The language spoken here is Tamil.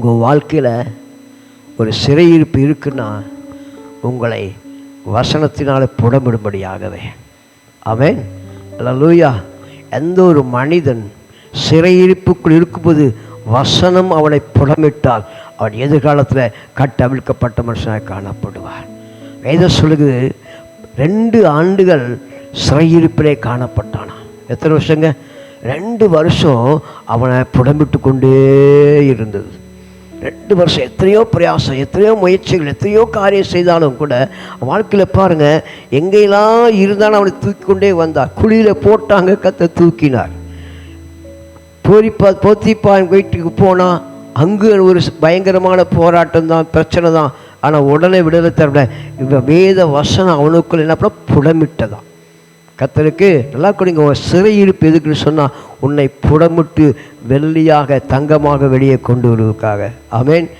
உங்கள் வாழ்க்கையில் ஒரு சிறையிருப்பு இருக்குன்னா உங்களை வசனத்தினால் புடமிடும்படியாகவே. அவன் அல்லூயா எந்த ஒரு மனிதன் சிறையிருப்புக்குள் இருக்கும்போது வசனம் அவனை புடமிட்டால் அவன் எதிர்காலத்தில் கட்டவிழ்க்கப்பட்ட மனுஷனாக காணப்படுவார். வேதம் சொல்லுது ரெண்டு ஆண்டுகள் சிறையிருப்பிலே காணப்பட்டானா? எத்தனை வருஷங்க? ரெண்டு வருஷம் அவனை புடமிட்டு கொண்டே இருந்தது. ரெண்டு வருஷம் எத்தனையோ பிரயாசம் எத்தனையோ முயற்சிகள் எத்தனையோ காரியம் செய்தாலும் கூட வாழ்க்கையில் பாருங்கள் எங்கெல்லாம் இருந்தாலும் அவனை தூக்கி கொண்டே வந்தார் குழியில் போட்டாங்க கத்த தூக்கினார். போரிப்பா போத்திப்பான் வீட்டுக்கு போனால் அங்கு ஒரு பயங்கரமான போராட்டம் தான் பிரச்சனை தான். ஆனால் உடனே விடுதலை தரவிட வேத வசனம் அவனுக்குள்ள என்ன பண்ண புடமிட்டதான். கத்தருக்கு நல்லா கொடுங்க உன் சிறையிருப்பு எதுக்குன்னு சொன்னால் உன்னை புடமிட்டு வெள்ளியாக தங்கமாக வெளியே கொண்டு வருவதற்காக. ஆமென்.